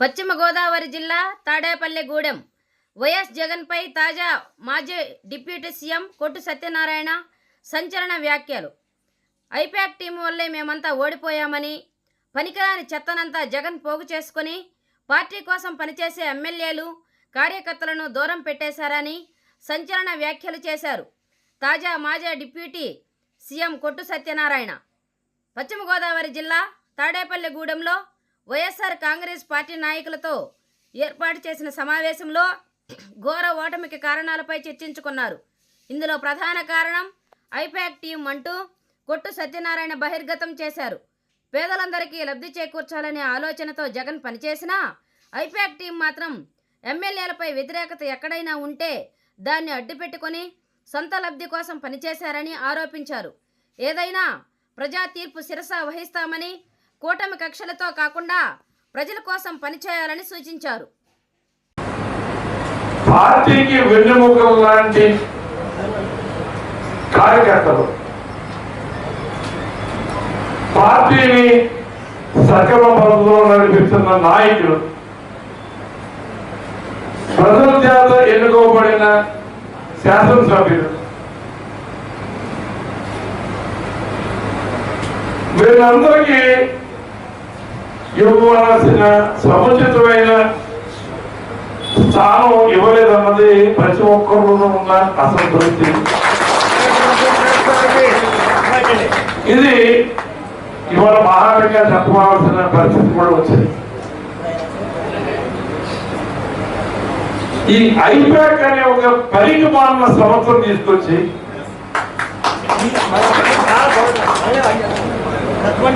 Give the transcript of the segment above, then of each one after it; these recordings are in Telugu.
పశ్చిమ గోదావరి జిల్లా తాడేపల్లిగూడెం వైఎస్ జగన్పై తాజా మాజీ డిప్యూటీ సీఎం కొట్టు సత్యనారాయణ సంచలన వ్యాఖ్యలు. ఐపాక్ టీం వల్లే మేమంతా ఓడిపోయామని పనికిరాని చెత్తనంతా జగన్ పోగు చేసుకుని పార్టీ కోసం పనిచేసే ఎమ్మెల్యేలు కార్యకర్తలను దూరం పెట్టేశారని సంచలన వ్యాఖ్యలు చేశారు తాజా మాజీ డిప్యూటీ సీఎం కొట్టు సత్యనారాయణ. పశ్చిమ గోదావరి జిల్లా తాడేపల్లిగూడెంలో వైఎస్ఆర్ కాంగ్రెస్ పార్టీ నాయకులతో ఏర్పాటు చేసిన సమావేశంలో ఘోర ఓటమికి కారణాలపై చర్చించుకున్నారు. ఇందులో ప్రధాన కారణం ఐపాక్ టీం అంటూ కొట్టు సత్యనారాయణ బహిర్గతం చేశారు. పేదలందరికీ లబ్ధి చేకూర్చాలనే ఆలోచనతో జగన్ పనిచేసినా ఐపాక్ టీం మాత్రం ఎమ్మెల్యేలపై వ్యతిరేకత ఎక్కడైనా ఉంటే దాన్ని అడ్డుపెట్టుకొని సొంత లబ్ధి కోసం పనిచేశారని ఆరోపించారు. ఏదైనా ప్రజా తీర్పు శిరస వహిస్తామని కూటమి కక్షలతో కాకుండా ప్రజల కోసం పనిచేయాలని సూచించారు. పార్టీకి వెన్నెముకలు లాంటి కార్యకర్తలు పార్టీని సక్రమ పద్ధతిలో నడిపిస్తున్న నాయకులు ప్రజల చేత ఎన్నుకోబడిన శాసనసభ్యులు వీళ్ళందరికీ ఇవ్వాల్సిన సముచితమైన స్థానం ఇవ్వలేదన్నది ప్రతి ఒక్కరిలోనూ ఉన్న అసంతృప్తి. ఇది ఇవాళ మహాటంగా చెప్పవలసిన పరిస్థితి కూడా వచ్చింది. ఈ ఐపాక్ అనే ఒక పనికి మాలిన సంవత్సరం తీసుకొచ్చి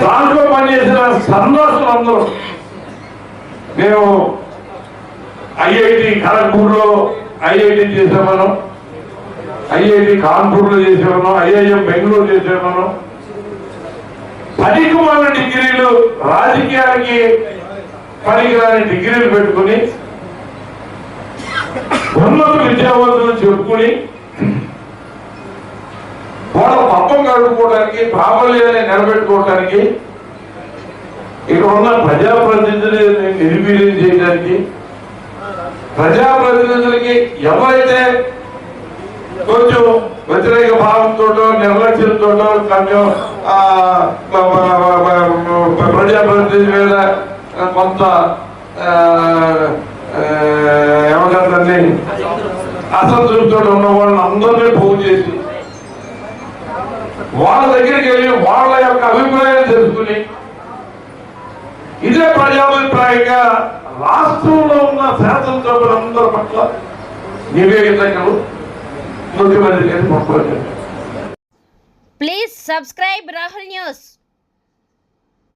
దాంట్లో పనిచేసిన సన్నాసులు అందరూ. మేము ఐఐటి ఖరగ్పూర్లో ఐఐటి చేసామను ఐఐటి కాన్పూర్లో చేసేవాను ఐఐఎం బెంగళూరు చేసేవాను పనికి మన డిగ్రీలు రాజకీయాలకి పనికిరాని డిగ్రీలు పెట్టుకుని ఉన్నత విద్యావంతులు చెప్పుకుని వాళ్ళ కాపాడుకోవడానికి గడుపుకోవడానికి నిలబెట్టుకోవడానికి ఇక్కడ ఉన్న ప్రజాప్రతినిధులని నిర్వీర్యం చేయడానికి ప్రజాప్రతినిధులకి ఎవరైతే కొంచెం వ్యతిరేక భావంతో నిర్లక్ష్యంతో కొంచెం ఆ, ప్రజాప్రతినిధి మీద కొంత ఆ, ఏమంటారు అసంతృప్తితో ఉన్న వాళ్ళని అందరినీ పోగు చేసి వాళ్ళ దగ్గరికి వెళ్ళి వాళ్ళ యొక్క అభిప్రాయాలు తెలుసుకుని ఇదే ప్రజాభిప్రాయంగా రాష్ట్రంలో ఉన్న శాసనసభ్యులందరి పట్ల నివేదికలు ముఖ్యమంత్రి గారి పంపారు ప్లీజ్ సబ్స్క్రైబ్ రాహుల్ న్యూస్